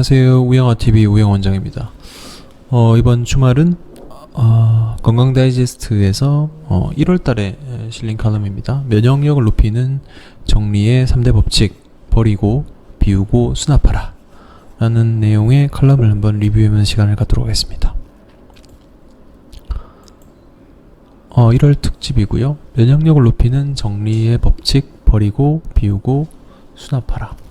안녕하세요. 우영아 TV 우영 원장입니다. 어, 이번 주말은 어, 건강 다이제스트에서 어, 1월 달에 실린 칼럼입니다. 면역력을 높이는 정리의 3대 법칙 버리고 비우고 수납하라 라는 내용의 칼럼을 한번 리뷰해보는 시간을 갖도록 하겠습니다. 어, 1월 특집이고요. 면역력을 높이는 정리의 법칙 버리고 비우고 수납하라.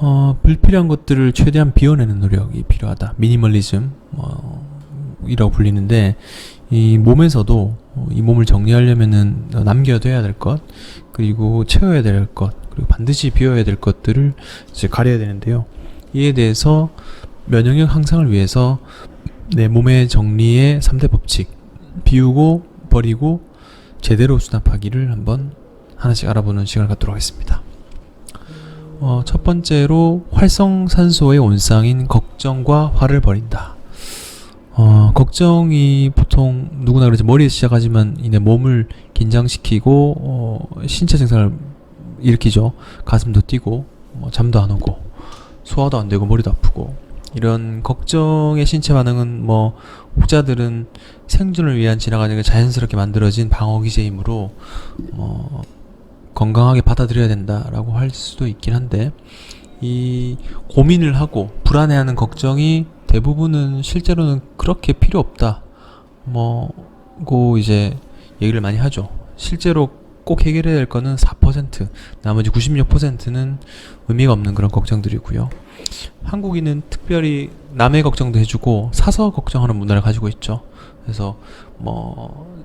어, 불필요한 것들을 최대한 비워내는 노력이 필요하다. 미니멀리즘 어, 이라고 불리는데 이 몸에서도 어, 이 몸을 정리하려면은 남겨둬야 될 것, 그리고 채워야 될 것, 그리고 반드시 비워야 될 것들을 이제 가려야 되는데요. 이에 대해서 면역력 향상을 위해서 내 몸의 정리의 3대 법칙, 비우고 버리고 제대로 수납하기를 한번 하나씩 알아보는 시간을 갖도록 하겠습니다. 어, 첫 번째로 활성산소의 온상인 걱정과 화를 버린다. 어, 걱정이 보통 누구나 그러지 머리에 시작하지만 이내 몸을 긴장시키고 어, 신체 증상을 일으키죠. 가슴도 뛰고 어, 잠도 안 오고 소화도 안 되고 머리도 아프고 이런 걱정의 신체 반응은 뭐 혹자들은 생존을 위한 지나가는 자연스럽게 만들어진 방어 기제이므로 뭐 건강하게 받아들여야 된다라고 할 수도 있긴 한데 이 고민을 하고 불안해하는 걱정이 대부분은 실제로는 그렇게 필요 없다. 뭐고 이제 얘기를 많이 하죠. 실제로 꼭 해결해야 될 거는 4% 나머지 96%는 의미가 없는 그런 걱정들이고요. 한국인은 특별히 남의 걱정도 해주고 사서 걱정하는 문화를 가지고 있죠. 그래서 뭐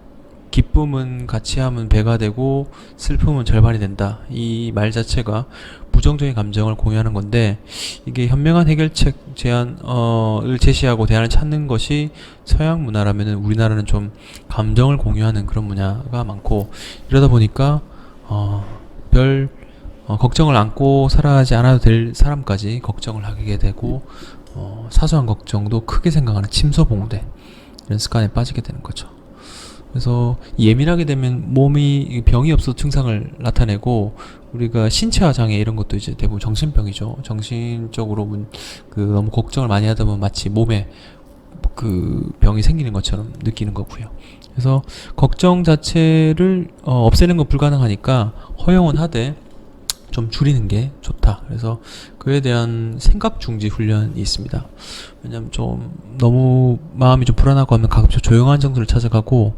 기쁨은 같이 하면 배가 되고 슬픔은 절반이 된다. 이 말 자체가 부정적인 감정을 공유하는 건데 이게 현명한 해결책 제안을 제시하고 대안을 찾는 것이 서양 문화라면은 우리나라는 좀 감정을 공유하는 그런 문화가 많고 이러다 보니까 어 별 어, 걱정을 안고 살아가지 않아도 될 사람까지 걱정을 하게 되고 어, 사소한 걱정도 크게 생각하는 침소봉대 이런 습관에 빠지게 되는 거죠. 그래서 예민하게 되면 몸이 병이 없어 증상을 나타내고 우리가 신체화 장애 이런 것도 이제 대부분 정신병이죠. 정신적으로 문- 그 너무 걱정을 많이 하다 보면 마치 몸에 그 병이 생기는 것처럼 느끼는 거고요. 그래서 걱정 자체를 어, 없애는 건 불가능하니까 허용은 하되 좀 줄이는 게 좋다. 그래서 그에 대한 생각 중지 훈련이 있습니다. 왜냐면 좀 너무 마음이 좀 불안하고 하면 가급적 조용한 장소를 찾아가고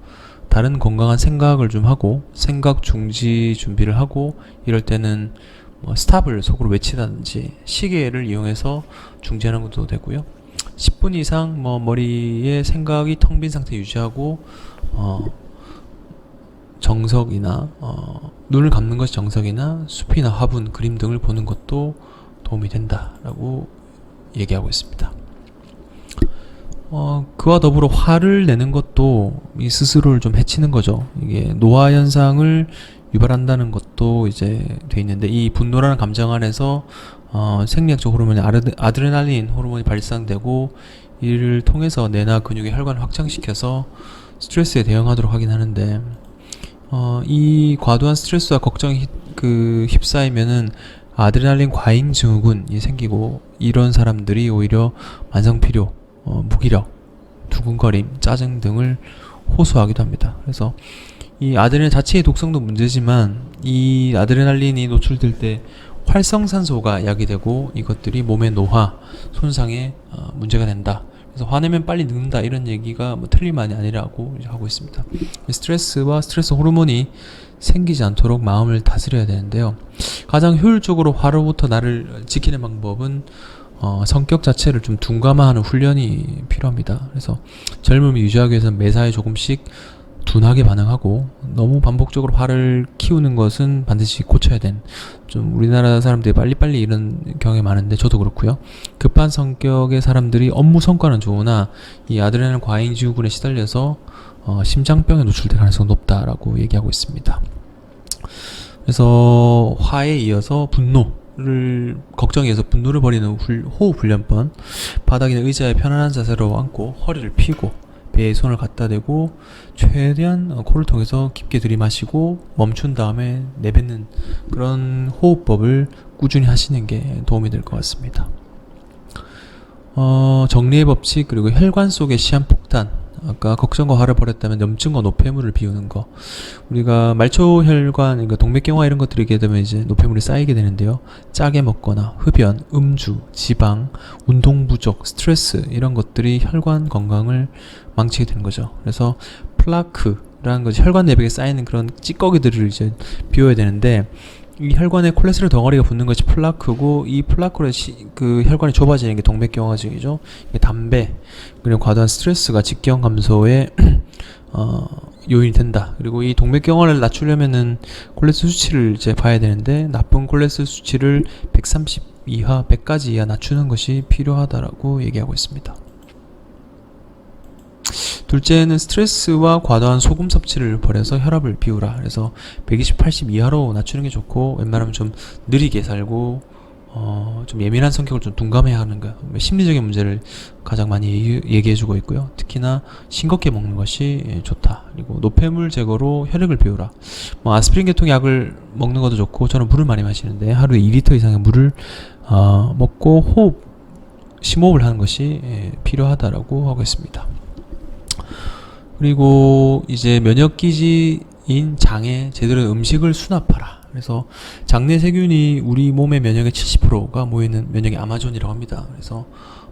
다른 건강한 생각을 좀 하고 생각 중지 준비를 하고 이럴 때는 뭐 스탑을 속으로 외치다든지 시계를 이용해서 중지하는 것도 되고요. 10분 이상 뭐 머리에 생각이 텅 빈 상태 유지하고 어 정석이나 어 눈을 감는 것이 정석이나 숲이나 화분, 그림 등을 보는 것도 도움이 된다라고 얘기하고 있습니다. 어, 그와 더불어 화를 내는 것도 이 스스로를 좀 해치는 거죠. 이게 노화 현상을 유발한다는 것도 이제 돼 있는데 이 분노라는 감정 안에서 어, 생리학적 호르몬이 아르- 아드레날린 호르몬이 발산되고 이를 통해서 뇌나 근육의 혈관을 확장시켜서 스트레스에 대응하도록 하긴 하는데 어, 이 과도한 스트레스와 걱정이 휩- 그 휩싸이면은 아드레날린 과잉 증후군이 생기고 이런 사람들이 오히려 만성 피로, 어, 무기력, 두근거림, 짜증 등을 호소하기도 합니다. 그래서 이 아드레날 자체의 독성도 문제지만 이 아드레날린이 노출될 때 활성산소가 야기되고 이것들이 몸의 노화, 손상에 어, 문제가 된다. 그래서 화내면 빨리 늙는다 이런 얘기가 뭐 틀린 말이 아니라고 하고 있습니다. 스트레스와 스트레스 호르몬이 생기지 않도록 마음을 다스려야 되는데요. 가장 효율적으로 화로부터 나를 지키는 방법은 어, 성격 자체를 좀 둔감화하는 훈련이 필요합니다. 그래서 젊음을 유지하기 위해서는 매사에 조금씩 둔하게 반응하고 너무 반복적으로 화를 키우는 것은 반드시 고쳐야 된 좀 우리나라 사람들이 빨리빨리 이런 경향이 많은데 저도 그렇고요. 급한 성격의 사람들이 업무 성과는 좋으나 이 아드레날 과잉 지구군에 시달려서 어, 심장병에 노출될 가능성이 높다라고 얘기하고 있습니다. 그래서 화에 이어서 분노 를 걱정에 의해서 분노를 버리는 훌- 호흡 훈련법 바닥이나 의자에 편안한 자세로 앉고 허리를 펴고 배에 손을 갖다 대고 최대한 어, 코를 통해서 깊게 들이마시고 멈춘 다음에 내뱉는 그런 호흡법을 꾸준히 하시는 게 도움이 될 것 같습니다. 어, 정리의 법칙 그리고 혈관 속의 시한폭탄 아까 걱정과 화를 버렸다면 염증과 노폐물을 비우는 거. 우리가 말초 혈관 그러니까 동맥경화 이런 것들이 있게 되면 이제 노폐물이 쌓이게 되는데요. 짜게 먹거나 흡연 음주 지방 운동 부족 스트레스 이런 것들이 혈관 건강을 망치게 되는 거죠. 그래서 플라크라는 것이 혈관 내벽에 쌓이는 그런 찌꺼기들을 이제 비워야 되는데 이 혈관에 콜레스테롤 덩어리가 붙는 것이 플라크고 이 플라크로 시, 그 혈관이 좁아지는 게 동맥경화증이죠. 담배 그리고 과도한 스트레스가 직경 감소에 어, 요인이 된다. 그리고 이 동맥경화를 낮추려면은 콜레스테롤 수치를 이제 봐야 되는데 나쁜 콜레스테롤 수치를 130 이하, 100까지 이하 낮추는 것이 필요하다라고 얘기하고 있습니다. 둘째는 스트레스와 과도한 소금 섭취를 버려서 혈압을 비우라. 그래서 120, 80 이하로 낮추는 게 좋고 웬만하면 좀 느리게 살고 어, 좀 예민한 성격을 좀 둔감해야 하는 거. 심리적인 문제를 가장 많이 얘기- 얘기해주고 있고요. 특히나 싱겁게 먹는 것이 예, 좋다. 그리고 노폐물 제거로 혈액을 비우라. 뭐 아스피린 계통 약을 먹는 것도 좋고 저는 물을 많이 마시는데 하루에 2리터 이상의 물을 어, 먹고 호흡, 심호흡을 하는 것이 예, 필요하다라고 하고 있습니다. 그리고 이제 면역 기지인 장에 제대로 음식을 수납하라. 그래서 장내 세균이 우리 몸의 면역의 70%가 모이는 면역의 아마존이라고 합니다. 그래서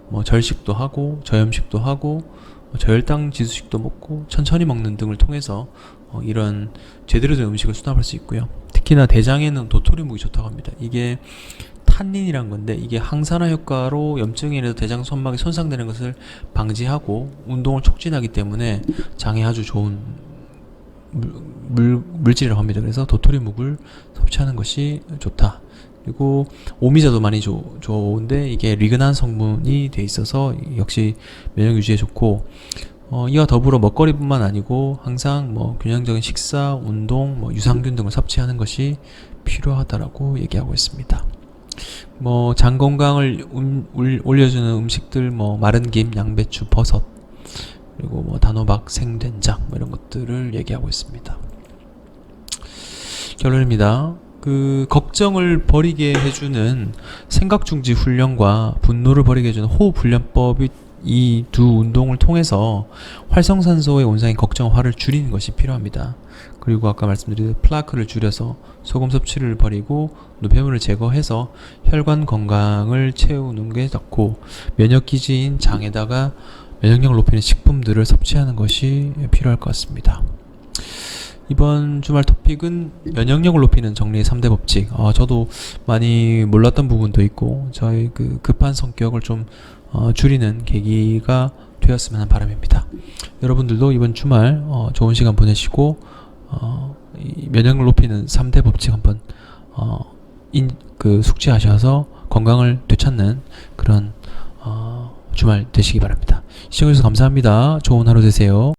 뭐 절식도 하고 저염식도 하고 뭐 저혈당 지수식도 먹고 천천히 먹는 등을 통해서 어, 이런 제대로 된 음식을 수납할 수 있고요. 특히나 대장에는 도토리묵이 좋다고 합니다. 이게 탄닌이란 건데 이게 항산화 효과로 염증에 인해서 대장 선막이 손상되는 것을 방지하고 운동을 촉진하기 때문에 장에 아주 좋은 물, 물, 물질이라고 합니다. 그래서 도토리묵을 섭취하는 것이 좋다. 그리고 오미자도 많이 좋, 좋은데 이게 리그난 성분이 돼 있어서 역시 면역 유지에 좋고 어, 이와 더불어 먹거리뿐만 아니고 항상 뭐 균형적인 식사, 운동, 뭐 유산균 등을 섭취하는 것이 필요하다라고 얘기하고 있습니다. 뭐 장 건강을 음, 올- 올려주는 음식들 뭐 마른 김, 양배추, 버섯 그리고 뭐 단호박, 생된장 뭐 이런 것들을 얘기하고 있습니다. 결론입니다. 그 걱정을 버리게 해주는 생각 중지 훈련과 분노를 버리게 해주는 호흡 훈련법이 이 두 운동을 통해서 활성산소의 온상인 걱정, 화를 줄이는 것이 필요합니다. 그리고 아까 말씀드린 플라크를 줄여서 소금 섭취를 버리고 노폐물을 제거해서 혈관 건강을 채우는 게 좋고 면역 기지인 장에다가 면역력을 높이는 식품들을 섭취하는 것이 필요할 것 같습니다. 이번 주말 토픽은 면역력을 높이는 정리의 3대 법칙. 아, 저도 많이 몰랐던 부분도 있고 저희 그 급한 성격을 좀 어, 줄이는 계기가 되었으면 하는 바람입니다. 여러분들도 이번 주말 어, 좋은 시간 보내시고 어, 이 면역력을 높이는 3대 법칙 한번 어, 인, 그 숙지하셔서 건강을 되찾는 그런 어, 주말 되시기 바랍니다. 시청해주셔서 감사합니다. 좋은 하루 되세요.